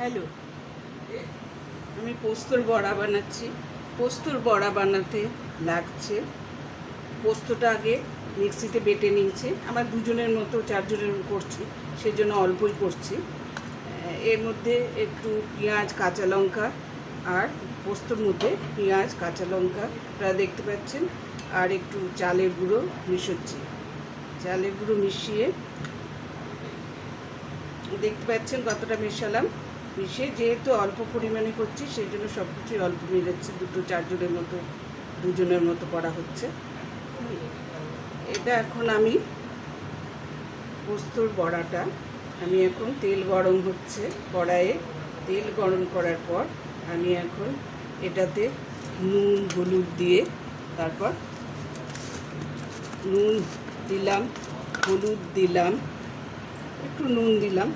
Hello. আমি পোস্তর বড়া বানাচ্ছি। পোস্তর বড়া বানাতে লাগছে। পোস্তটা আগে মিক্সিতে বেটে নিয়েছি। আমার দুজনের মতো, চারজনের করছি। সেই জন্য অল্পই করছি। এর মধ্যে একটু পেঁয়াজ, কাঁচা লঙ্কা আর পোস্তর মধ্যে পেঁয়াজ, কাঁচা লঙ্কা। আপনারা দেখতে পাচ্ছেন। আর একটু চালের গুঁড়ো মিশোচ্ছি। চালের গুঁড়ো মিশিয়ে দেখতে পাচ্ছেন কতটা মেশালাম। মিশিয়ে যেহেতু অল্প পরিমাণে করছি, সেই জন্য সব কিছুই অল্প মিলাচ্ছে দুটো চারজনের মতো, দুজনের মতো করা হচ্ছে। এটা এখন আমি পোস্তর বড়াটা, আমি এখন তেল গরম হচ্ছে কড়াইয়ে। তেল গরম করার পর আমি এখন এটাতে নুন, হলুদ দিয়ে তারপর নুন দিলাম, হলুদ দিলাম, একটু নুন দিলাম।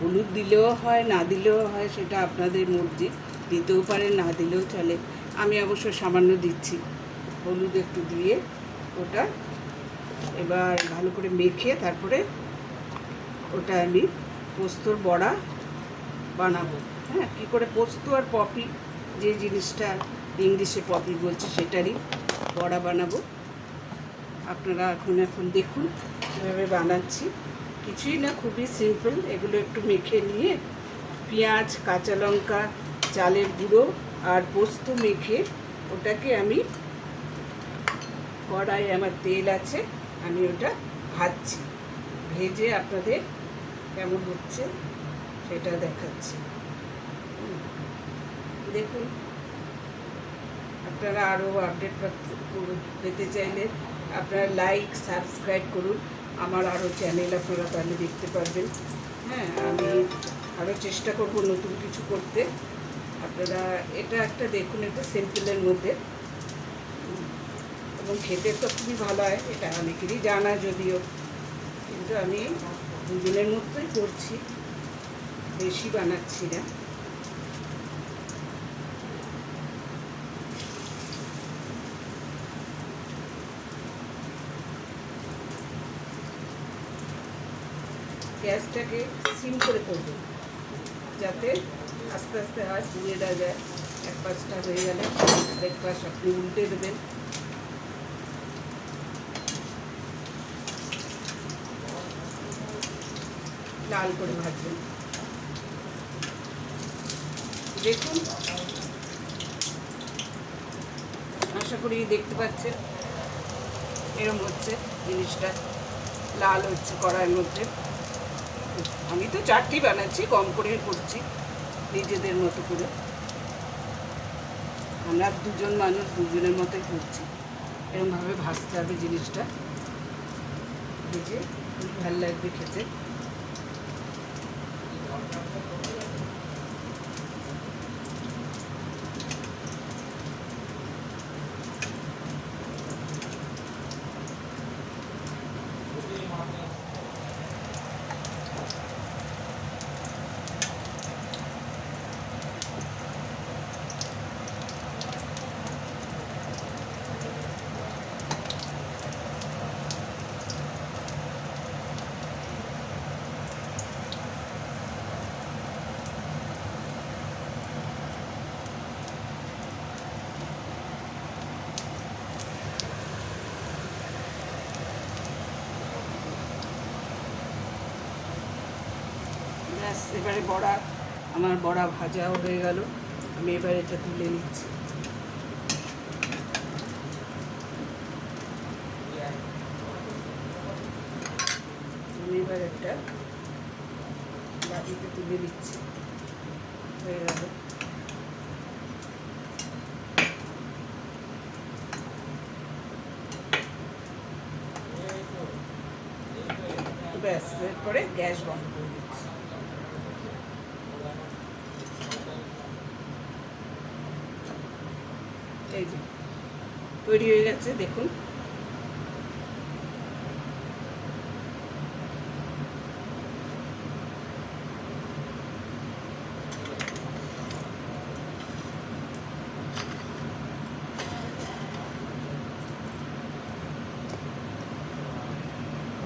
হলুদ দিলেও হয়, না দিলেও হয়, সেটা আপনাদের মর্জি। দিতেও পারেন, না দিলেও চলে। আমি অবশ্য সামান্য দিচ্ছি। হলুদ একটু দিয়ে ওটা এবার ভালো করে মেখে তারপরে ওটা আমি পোস্তর বড়া বানাবো। হ্যাঁ কী করে পোস্ত আর পপি, যে জিনিসটা ইংলিশে পপি বলছে সেটারই বড়া বানাবো। আপনারা এখন এখন দেখুন, কীভাবে বানাচ্ছি। কিছুই না, খুবই সিম্পল এগুলো একটু মেখে নিয়ে পেঁয়াজ, কাঁচা লঙ্কা, চালের গুঁড়ো আর পোস্ত মেখে ওটাকে আমি কড়াই আমার তেল আছে, আমি ওটা ভাজছি। ভেজে আপনাদের কেমন হচ্ছে সেটা দেখাচ্ছি। দেখুন, আপনারা আরও আপডেট পেতে চাইলে আপনারা লাইক সাবস্ক্রাইব করুন। আমার আরও চ্যানেল আপনারা তাহলে দেখতে পারবেন। হ্যাঁ আমি আরও চেষ্টা করব নতুন কিছু করতে। আপনারা এটা একটা দেখুন একটা সিম্পলের মধ্যে। এবং খেতে তো খুবই ভালো হয়, এটা অনেকেরই জানা যদিও। কিন্তু আমি দুজনের মধ্যেই করছি, বেশি বানাচ্ছি না। গ্যাসটাকে সিম করে করবেন যাতে আস্তে আস্তে হয় পুড়ে না যায়। এক পাশটা হয়ে গেলে আরেক পাশ আপনি উল্টে দেবেন। লাল করে ভাজবেন। দেখুন। আশা করি দেখতে পাচ্ছেন। এরম হচ্ছে জিনিসটা। লাল হচ্ছে কড়াইয়ের মধ্যে। আমি তো চারটি বানাচ্ছি, কম করে করছি, নিজেদের মতো করে। আমরা দুজন মানুষ দুজনের মতোই করছি। এরমভাবে ভাজতে হবে জিনিসটা। ভেজে খুব ভালো লাগবে খেতে। এবারে বড়া, আমার বড়া ভাজাও হয়ে গেল। আমি এবার এটা তুলে নিচ্ছি। আমি এবার তুলে দিচ্ছি হয়ে ব্যাস, এরপরে গ্যাস বন্ধ করে দিচ্ছি। এই যে তৈরি হয়ে গেছে দেখুন।